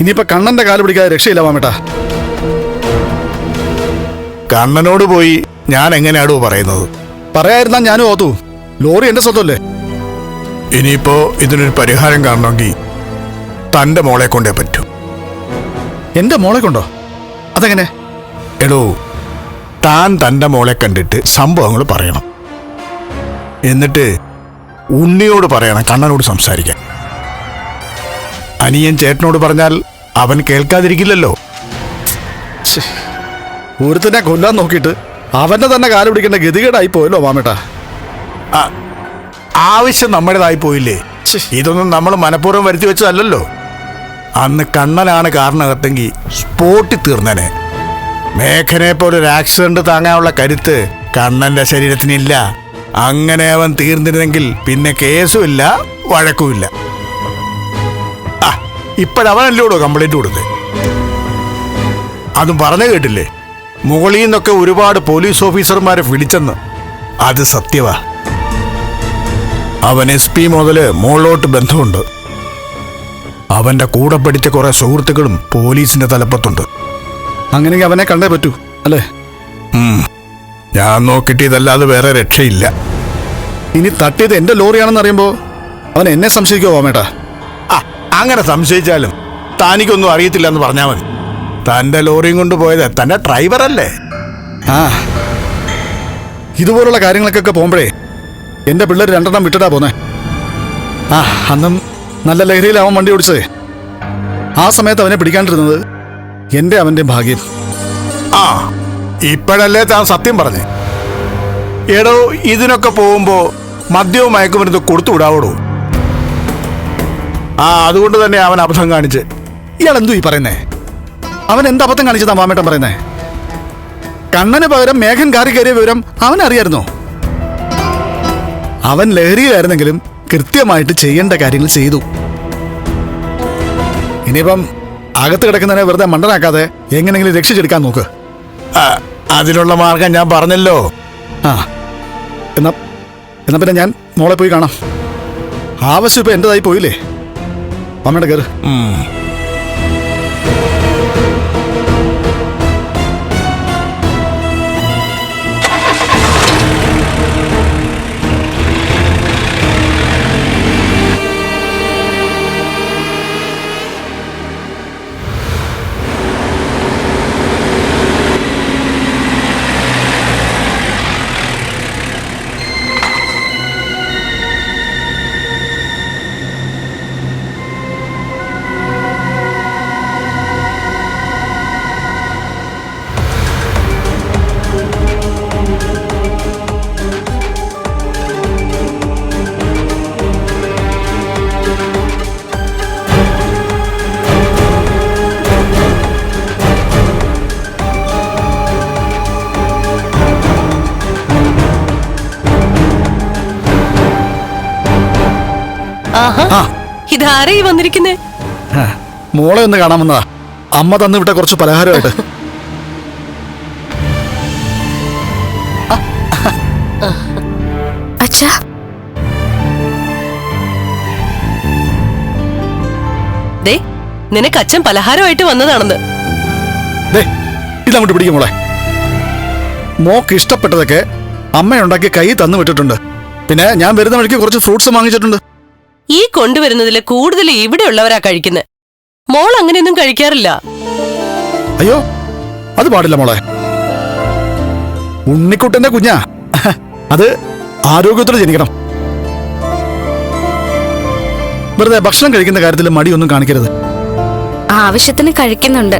ഇനിയിപ്പോ കണ്ണന്റെ കാൽ പിടിക്കാതെ രക്ഷയില്ല മാമേട്ടാ. കണ്ണനോട് പോയി ഞാൻ എങ്ങനെയാടോ പറയുന്നത്. പറയായിരുന്നാ ഞാനും ഓത്തു. ലോറി എന്റെ സ്വത്തല്ലേ? ഇനിയിപ്പോ ഇതിനൊരു പരിഹാരം കാണണമെങ്കിൽ തന്റെ മോളെ കൊണ്ടേ പറ്റൂ. എന്റെ മോളെ കൊണ്ടോ? അതെങ്ങനെ? എടോ താൻ തന്റെ മോളെ കണ്ടിട്ട് സംഭവങ്ങൾ പറയണം. എന്നിട്ട് ഉണ്ണിയോട് പറയണം കണ്ണനോട് സംസാരിക്കാൻ. അനിയൻ ചേട്ടനോട് പറഞ്ഞാൽ അവൻ കേൾക്കാതിരിക്കില്ലല്ലോ. ഒരുത്തിനെ കൊല്ലാൻ നോക്കിയിട്ട് അവന്റെ തന്നെ കാൽ പിടിക്കേണ്ട ഗതികേടായി പോയല്ലോ മാമേട്ടാ. ആവശ്യം നമ്മുടേതായി പോയില്ലേ? ഇതൊന്നും നമ്മൾ മനഃപൂർവം വരുത്തി വെച്ചതല്ലല്ലോ. അന്ന് കണ്ണനാണ് കാരണകത്തെങ്കിൽ സ്പോട്ടിൽ തീർന്നനെ. മേഘനെ പോലെ ഒരു ആക്സിഡന്റ് താങ്ങാനുള്ള കരുത്ത് കണ്ണന്റെ ശരീരത്തിനില്ല. അങ്ങനെ അവൻ തീർന്നിരുന്നെങ്കിൽ പിന്നെ കേസുമില്ല വഴക്കുമില്ല. ഇപ്പോഴവനല്ലോടോ കംപ്ലൈന്റ് കൊടുത്തത് അതും പറഞ്ഞു കേട്ടില്ലേ? മുകളിൽ നിന്നൊക്കെ ഒരുപാട് പോലീസ് ഓഫീസർമാരെ വിളിച്ചെന്ന്. അത് സത്യവാ. അവൻ എസ് പി മുതൽ മുകളിലോട്ട് ബന്ധമുണ്ട്. അവന്റെ കൂടെ പഠിച്ച കുറേ സുഹൃത്തുക്കളും പോലീസിന്റെ തലപ്പത്തുണ്ട്. അങ്ങനെ അവനെ കണ്ടേ പറ്റൂ അല്ലേ. ഞാൻ നോക്കിയിട്ട് ഇതല്ലാതെ വേറെ രക്ഷയില്ല. ഇനി തട്ടിയത് എന്റെ ലോറിയാണെന്ന് അറിയുമ്പോൾ അവൻ എന്നെ സംശയിക്കുമോ മാമേട്ടാ? ആ അങ്ങനെ സംശയിച്ചാലും താനിക്കൊന്നും അറിയത്തില്ല എന്ന് പറഞ്ഞാൽ മതി. തന്റെ ലോറിയും കൊണ്ട് പോയത് തന്റെ ഡ്രൈവറല്ലേ ആ. ഇതുപോലുള്ള കാര്യങ്ങൾക്കൊക്കെ പോകുമ്പോഴേ എന്റെ പിള്ളേർ രണ്ടെണ്ണം വിട്ടിട്ടാ പോന്നെ. ആ അന്നും നല്ല ലഹരിയിലാവൻ വണ്ടി ഓടിച്ചതേ. ആ സമയത്ത് അവനെ പിടിക്കാണ്ടിരുന്നത് എന്റെ അവന്റെ ഭാഗ്യം. ആ ഇപ്പോഴല്ലേ താൻ സത്യം പറഞ്ഞേ? എടോ ഇതിനൊക്കെ പോകുമ്പോ മദ്യവും മയക്കുമരുന്ന് കൊടുത്തു വിടാവോടോ? ആ അതുകൊണ്ട് തന്നെ അവൻ അബദ്ധം കാണിച്ച്. ഇയാൾ എന്തു ഈ പറയുന്നേ? അവൻ എന്ത് അബദ്ധം കാണിച്ചതാ മാമേട്ടൻ പറയുന്നേ? കണ്ണന് പകരം മേഘൻ കാറി കയറിയ വിവരം അവൻ അറിയായിരുന്നോ അവൻ ലഹരിയിലായിരുന്നെങ്കിലും കൃത്യമായിട്ട് ചെയ്യേണ്ട കാര്യങ്ങൾ ചെയ്തു. ഇനിയിപ്പം അകത്ത് കിടക്കുന്നതിനെ വെറുതെ മണ്ടനാക്കാതെ എങ്ങനെങ്കിലും രക്ഷിച്ചെടുക്കാൻ നോക്ക്. അതിനുള്ള മാർഗം ഞാൻ പറഞ്ഞല്ലോ. ആ എന്നാ എന്നാ പിന്നെ ഞാൻ മോളെ പോയി കാണാം. ആവശ്യം ഇപ്പം എന്റെതായി പോയില്ലേ? பன்னெண்டு ഇതാരേ വന്നിരിക്കുന്നേ? മോളെ ഒന്ന് കാണാൻ വന്നതാ അമ്മ തന്നു വിട്ട കുറച്ച് പലഹാരമായിട്ട്. അച്ഛാ. ദേ നിനക്ക് അച്ഛൻ പലഹാരമായിട്ട് വന്നതാണെന്ന്. ദേ ഇതങ്ങോട്ട് പിടിക്കും മോളെ. മോക്ക് ഇഷ്ടപ്പെട്ടതൊക്കെ അമ്മയുണ്ടാക്കി കൈ തന്നു വിട്ടിട്ടുണ്ട്. പിന്നെ ഞാൻ വരുന്ന വഴിക്ക് കുറച്ച് ഫ്രൂട്ട്സ് വാങ്ങിച്ചിട്ടുണ്ട്. ഈ കൊണ്ടുവരുന്നതിൽ കൂടുതൽ ഇവിടെ ഉള്ളവരാ കഴിക്കുന്നത് മോൾ അങ്ങനെയൊന്നും കഴിക്കാറില്ല. അയ്യോ അത് പാടില്ല മോളെ. ഉണ്ണിക്കുട്ടന്റെ കുഞ്ഞാ. അത് ആരോഗ്യത്തോടെ ജനിക്കണം. വെറുതെ ഭക്ഷണം കഴിക്കുന്ന കാര്യത്തിൽ മടിയൊന്നും കാണിക്കരുത്. ആവശ്യത്തിന് കഴിക്കുന്നുണ്ട്.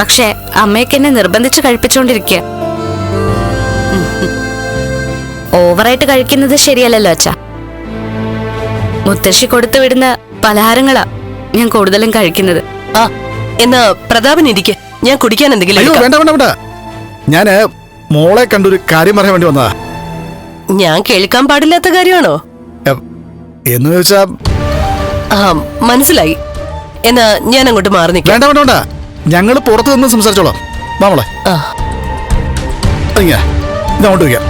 പക്ഷേ അമ്മയ്ക്ക് എന്നെ നിർബന്ധിച്ച് കഴിപ്പിച്ചുകൊണ്ടിരിക്കുക ഓവറായിട്ട് കഴിക്കുന്നത് ശരിയല്ലല്ലോ അച്ഛാ. മുത്തശ്ശി കൊടുത്തു വിടുന്ന പലഹാരങ്ങളാ ഞാൻ കൂടുതലും കഴിക്കുന്നത്. ആ എന്നാ പ്രതാപൻ ഇരിക്കെ. ഞാൻ കുടിക്കാൻ എന്തെങ്കിലും അയ്യോ എടുക്കാം. വേണ്ട വേണ്ട വേണ്ട. ഞാൻ മോളെ കണ്ടൊരു കാര്യം പറയാൻ വേണ്ടി വന്നതാ. ഞാൻ കേൾക്കാൻ പാടില്ലാത്ത കാര്യമാണോ? എ, എന്ന് ചോദിച്ചാ ആ മനസ്സിലായി. എന്നാ ഞാൻ അങ്ങോട്ട് മാറി നിൽക്കാം. വേണ്ട വേണ്ട വേണ്ട. ഞങ്ങൾ പുറത്ത് നിന്ന് സംസാരിച്ചോളാം. വാ മോളെ. ആ. ഇങ്ങനെ ഇതങ്ങോട്ട് വയ്ക്കാം.